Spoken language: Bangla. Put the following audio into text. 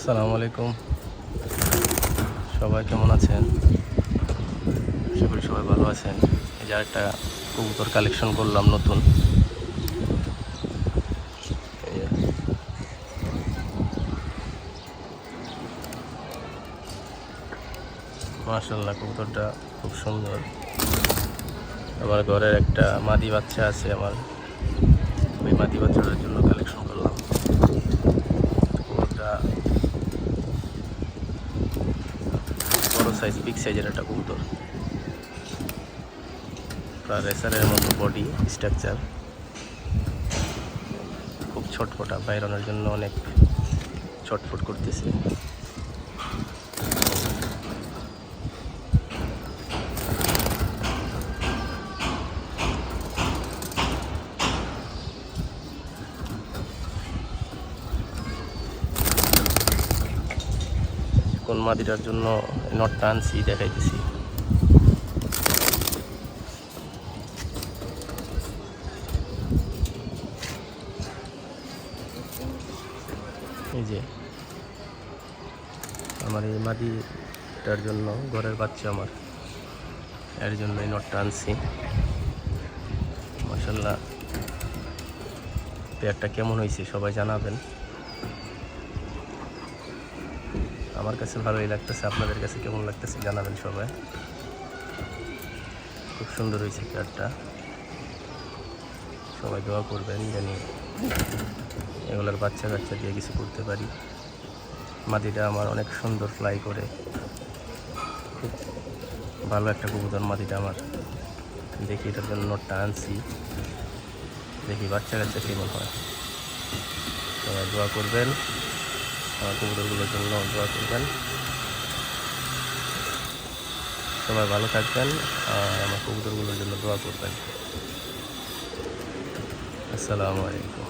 আসসালামু আলাইকুম। সবাই কেমন আছেন? আশা করি সবাই ভালো আছেন। এই যে একটা কবুতর কালেকশন করলাম নতুন। যে। কবুতরটা খুব সুন্দর। আমার ঘরের একটা মাদি বাচ্চা আছে আমার। ওই মাদি বাচ্চাটার জন্য কালেকশন করলাম কবুতরটা বড় সাইজ বিগ সাইজের একটা কবুতর। প্রায় রেসারের মতো বডি স্ট্রাকচার খুব ছটফটা, বাইরানোর জন্য অনেক ছটফট করতেছে। কোন মাদিটার জন্য নটটা আনছি দেখাইতেছি। এই যে, আমার এই মাদিটার জন্য ঘরের বাচ্চা আমার। এর জন্য এই নটটা আনছি মাসাল্লাহ পেয়ারটা কেমন হয়েছে সবাই জানাবেন। আমার কাছে ভালোই লাগতেছে, আপনাদের কাছে কেমন লাগতেছে জানাবেন সবাই। খুব সুন্দর হয়েছে পেয়ারটা সবাই দোয়া করবেন জানি এগুলোর বাচ্চা কাচ্চা দিয়ে কিছু করতে পারি। মাদিটা আমার অনেক সুন্দর ফ্লাই করে। খুব ভালো একটা কবুতর মাদিটা আমার। দেখি এটার জন্য নোটটা আনছি। দেখি বাচ্চা কাচ্চা কেমন হয়। সবাই দোয়া করবেন। কবুতরগুলোর জন্য দোয়া করবেন সবাই ভালো থাকবেন আর আমার কবুতরগুলোর জন্য দোয়া করবেন। আসসালামু আলাইকুম।